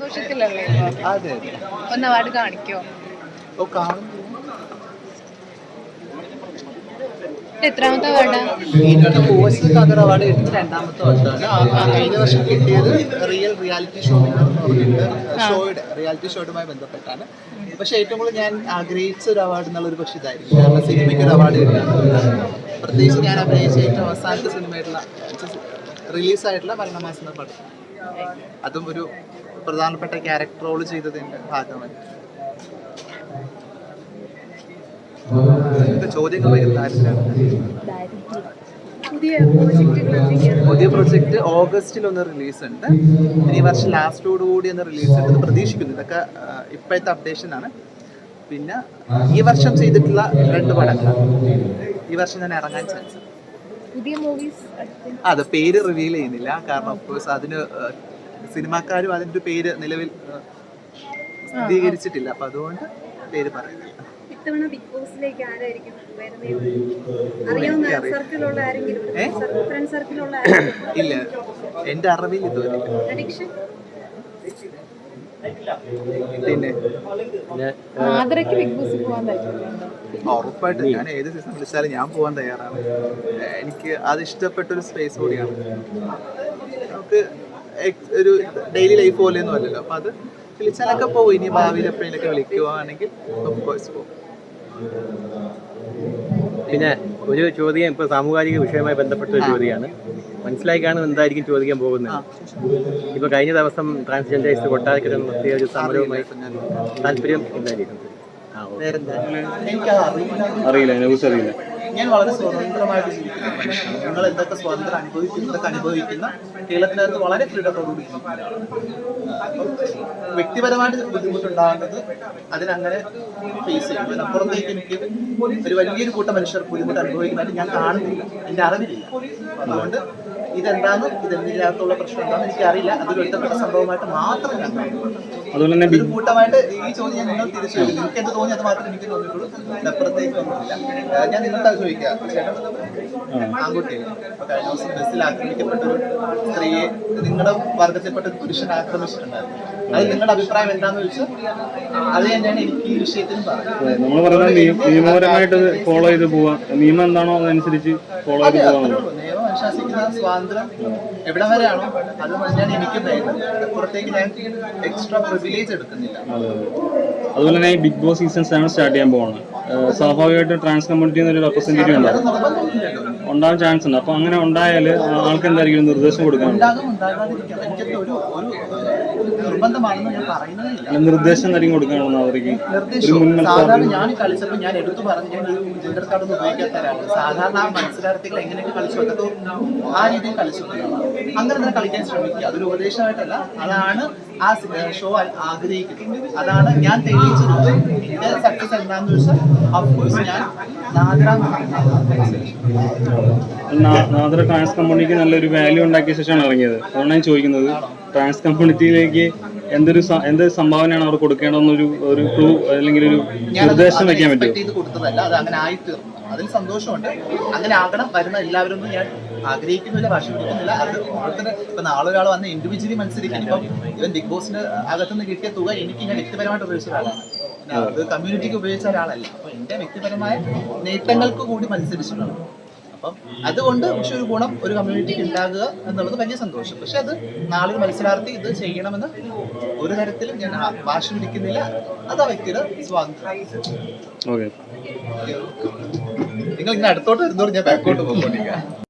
സന്തോഷത്തിലല്ലേ? അതെ ഒന്ന് അവാർഡ് കാണിക്കോ? ഓ കാണും. ഇത് എത്രാമത്തെ അവാർഡാ? എനിക്ക് വോയിസ് കഥർ അവാർഡ് കിട്ടുന്നത് രണ്ടാമത്തെ ആ കഴിഞ്ഞ വർഷം കിട്ടിയത് റിയൽ റിയാലിറ്റി ഷോ ഷോയുടെ റിയാലിറ്റി ഷോയുമായി ബന്ധപ്പെട്ടാണ്. പക്ഷെ ഏറ്റവും കൂടുതൽ ഞാൻ ആഗ്രഹിച്ച ഒരു അവാർഡ് എന്നുള്ള ഒരു പക്ഷേ ഇതായിരിക്കും. കാരണം സിനിമയ്ക്ക് ഒരു അവാർഡ് കിട്ടുകയാണ് പ്രത്യേകിച്ച് ഞാൻ അഭിനയിച്ച ഏറ്റവും അവസാനത്തെ സിനിമയായിട്ടുള്ള റിലീസായിട്ടുള്ള മരണമാസം എന്ന പടം. അതും ഒരു പ്രധാനപ്പെട്ട ക്യാരക്ടർ റോൾ ചെയ്തതിന്റെ ഭാഗമായി ചോദ്യങ്ങൾ പുതിയ പ്രൊജക്ട് ഓഗസ്റ്റിൽ ഒന്ന് റിലീസ് ഉണ്ട്. ഇനി ഈ വർഷം ലാസ്റ്റോട് കൂടി ഒന്ന് റിലീസ് ഉണ്ട്. പ്രതീക്ഷിക്കുന്നു. ഇതൊക്കെ ഇപ്പോഴത്തെ അപ്ഡേഷൻ ആണ്. പിന്നെ ഈ വർഷം ചെയ്തിട്ടുള്ള രണ്ട് പടങ്ങൾ. ഈ വർഷം തന്നെ ഇറങ്ങാൻ ചാൻസ് പുതിയ മൂവീസ് അത് പേര് റിവീൽ ചെയ്യുന്നില്ല. കാരണം അതിന് സിനിമാക്കാരും അതിന്റെ ഒരു പേര് നിലവിൽ സ്ഥിരീകരിച്ചിട്ടില്ല. അപ്പൊ അതുകൊണ്ട് പേര് പറയുന്നില്ല. ഇത്തവണ ബിഗ് ബോസിലേക്ക് ആരായിരിക്കും വരുന്നത്? അറിയാവുന്ന സർക്കിളുള്ള ആരെങ്കിലും? ഫ്രണ്ട് സർക്കിളുള്ള ഇല്ല. എന്റെ അറിവിൽ ഇതുവരെ. പിന്നെ? ആദരയ്ക്ക് ബിഗ് ബോസിൽ പോകാൻ താല്പര്യമുണ്ടോ? ഉറപ്പായിട്ടും. ഞാൻ ഏത് സീസൺ വിളിച്ചാലും ഞാൻ പോകാൻ തയ്യാറാണ്. എനിക്ക് അത് ഇഷ്ടപ്പെട്ട ഒരു സ്പേസ് കൂടിയാണ്. നമുക്ക് ഒരു ഡെയിലി ലൈഫ് പോലെയൊന്നും അല്ലല്ലോ. അപ്പൊ അത് വിളിച്ചാലൊക്കെ പോകും ഇനി ഭാവിയിൽ എപ്പോഴെങ്കിലൊക്കെ വിളിക്കുവാണെങ്കിൽ ഓഫ് കോഴ്സ് പോകും പിന്നെ ഒരു ചോദ്യം ഇപ്പോൾ സാമൂഹിക വിഷയവുമായി ബന്ധപ്പെട്ട ഒരു ചോദ്യമാണ്. മനസ്സിലായി കാണും എന്തായിരിക്കും ചോദിക്കാൻ പോകുന്നത്. ഇപ്പോൾ കഴിഞ്ഞ ദിവസം ട്രാൻസ്ജെൻഡേഴ്സ് കൊട്ടാരക്കര നടത്തിയ ഒരു സമരവുമായി താല്പര്യം എന്തായിരിക്കും? അറിയില്ല. ന്യൂസ് അറിയില്ല. ഞാൻ വളരെ സ്വതന്ത്രമായിട്ട് ജീവിക്കുന്നു. നിങ്ങൾ എന്തൊക്കെ സ്വാതന്ത്ര്യം അനുഭവിക്കുന്നു എന്തൊക്കെ അനുഭവിക്കുന്ന കേരളത്തിനകത്ത് വളരെ ഫ്രീഡത്തോടുകൂടി വ്യക്തിപരമായിട്ട് ബുദ്ധിമുട്ടുണ്ടാകുന്നത് അതിനങ്ങനെ ഫേസ് ചെയ്യും. അതിനപ്പുറത്തേക്ക് എനിക്ക് ഒരു വലിയൊരു കൂട്ടം മനുഷ്യർ ബുദ്ധിമുട്ട് അനുഭവിക്കുന്നതായിട്ട് ഞാൻ കാണുന്നില്ല. എന്റെ അറിവില്ല അതുകൊണ്ട് ഇതെന്താന്ന് ഇതെന്തിനകത്തുള്ള പ്രശ്നം എന്താണെന്ന് എനിക്കറിയില്ല. അതൊരു ഒറ്റപ്പെട്ട സംഭവമായിട്ട് മാത്രം ഞാൻ അതുപോലെ തന്നെ ഒരു കൂട്ടമായിട്ട് ഈ ചോദ്യം ഞാൻ നിങ്ങൾ തിരിച്ചു ചോദിക്കും നിങ്ങൾക്ക് എന്ത് തോന്നി? അത് മാത്രമേ എനിക്ക് തോന്നിയിട്ടുള്ളൂ. അപ്പുറത്തേക്ക് ഒന്നുമില്ല ഞാൻ നിങ്ങളുടെ ചേട്ടൻ ആൺകുട്ടിയല്ലേ അപ്പൊ കഴിഞ്ഞ ദിവസം ബസ്സിൽ ആക്രമിക്കപ്പെട്ട ഒരു സ്ത്രീയെ നിങ്ങളുടെ വർഗത്തിൽപ്പെട്ട ഒരു പുരുഷൻ ആക്രമിച്ചിട്ടുണ്ടായിരുന്നു. അത് നിങ്ങളുടെ അഭിപ്രായം എന്താണെന്ന് വെച്ചാൽ അത് തന്നെയാണ് എനിക്ക് ഈ വിഷയത്തിൽ പറയുന്നത്. നമ്മൾ പറയുന്നത് നിയ- നിയമപരമായിട്ട് ഫോളോ ചെയ്ത് പോവാ. നിയമം എന്താണോ അതനുസരിച്ച് ഫോളോ ചെയ്ത് അത്രേ ഉള്ളൂ സ്വാതന്ത്ര്യം എവിടെ വരെയാണോ അത് തന്നെയാണ് എനിക്ക് വേണ്ടത് അപ്പുറത്തേക്ക് ഞാൻ എക്സ്ട്രാ പ്രിവിലേജ് എടുക്കുന്നില്ല. അതുപോലെ തന്നെ Bigg Boss season seven start ചെയ്യാൻ പോവാണ് സ്വാഭാവികമായിട്ട് ട്രാൻസ് കമ്മ്യൂണിറ്റി എന്നൊരു റെപ്രസെന്റേറ്റീവ് ഉണ്ടാകും ഉണ്ടാവും. ഉണ്ടാവാൻ ചാൻസ് ഉണ്ട്. അപ്പൊ അങ്ങനെ ഉണ്ടായാൽ ആൾക്ക് എന്തായിരിക്കും ഒരു നിർദ്ദേശം കൊടുക്കാനുള്ളത് നിർബന്ധമാണെന്ന് ഞാൻ നിർദ്ദേശം നൽകി കൊടുക്കാനുള്ളത് അവർക്ക് നിർദ്ദേശം സാധാരണ ഞാൻ കളിച്ചപ്പോൾ ഞാൻ എടുത്തു പറഞ്ഞു ഞാൻ ജെൻഡർ കാർഡ് ഒന്നും ഉപയോഗിക്കാത്തവരാണ് സാധാരണ ആ മത്സരാർത്ഥികൾ എങ്ങനെയൊക്കെ കളിച്ചു ആ രീതിയിൽ കളിച്ചു അങ്ങനെ തന്നെ കളിക്കാൻ ശ്രമിക്കുക. അതൊരു ഉപദേശമായിട്ടല്ല. അതാണ് ആ ഷോ ആഗ്രഹിക്കുന്നത്. അതാണ് ഞാൻ തെളിയിച്ചത്. എന്റെ സക്സസ് എന്താന്ന് വെച്ചാൽ അഫ്കോഴ്സ് ഞാൻ നാദ്ര ട്രാൻസ് കമ്പനിക്ക് നല്ലൊരു വാല്യൂ ഉണ്ടാക്കിയ ശേഷമാണ് ഇറങ്ങിയത്. അതുകൊണ്ടാണ് ഞാൻ ചോദിക്കുന്നത്. ട്രാൻസ് കമ്മ്യൂണിറ്റിയിലേക്ക് എന്തൊരു എന്തൊരു എന്ത് സംഭാവനയാണ് അവർ കൊടുക്കേണ്ടതെന്നൊരു ഒരു ക്ലൂ അല്ലെങ്കിൽ ഒരു നിർദ്ദേശം വെക്കാൻ പറ്റും കൊടുത്തതല്ല. അത് അങ്ങനെ അതിൽ സന്തോഷമുണ്ട്. അങ്ങനെ ആകണം വരുന്ന എല്ലാവരും ഒന്നും ഞാൻ ആഗ്രഹിക്കുന്നില്ല ഭാഷ പിടിക്കുന്നില്ല അത് ഓരോരുത്തരെ ഇപ്പൊ നാളെ ഒരാൾ വന്ന് ഇൻഡിവിജ്വലി മത്സരിക്കാൻ ഇപ്പം ഇവൻ ബിഗ് ബോസിന് അകത്തുനിന്ന് കിട്ടിയ തുക എനിക്ക് ഞാൻ വ്യക്തിപരമായിട്ട് ഉപയോഗിച്ച ഒരാളാണ്. അത് കമ്മ്യൂണിറ്റിക്ക് ഉപയോഗിച്ച ഒരാളല്ല. അപ്പൊ എന്റെ വ്യക്തിപരമായ നേട്ടങ്ങൾക്ക് കൂടി മത്സരിച്ചിട്ടുണ്ട്. അപ്പം അതുകൊണ്ട് പക്ഷെ ഒരു ഗുണം ഒരു കമ്മ്യൂണിറ്റിക്ക് ഉണ്ടാകുക എന്നുള്ളത് വലിയ സന്തോഷം. പക്ഷെ അത് നാളെ മത്സരാർത്ഥി ഇത് ചെയ്യണമെന്ന് ഒരു തരത്തിലും ഞാൻ ഭാഷ വാശി പിടിക്കുന്നില്ല അത് ആ വ്യക്തിയുടെ സ്വാതന്ത്ര്യം. നിങ്ങൾ ഇങ്ങനെ അടുത്തോട്ട് വരുന്നോട് ഞാൻ ബാക്കോട്ട് പോയിക്കൊണ്ടിരിക്കുക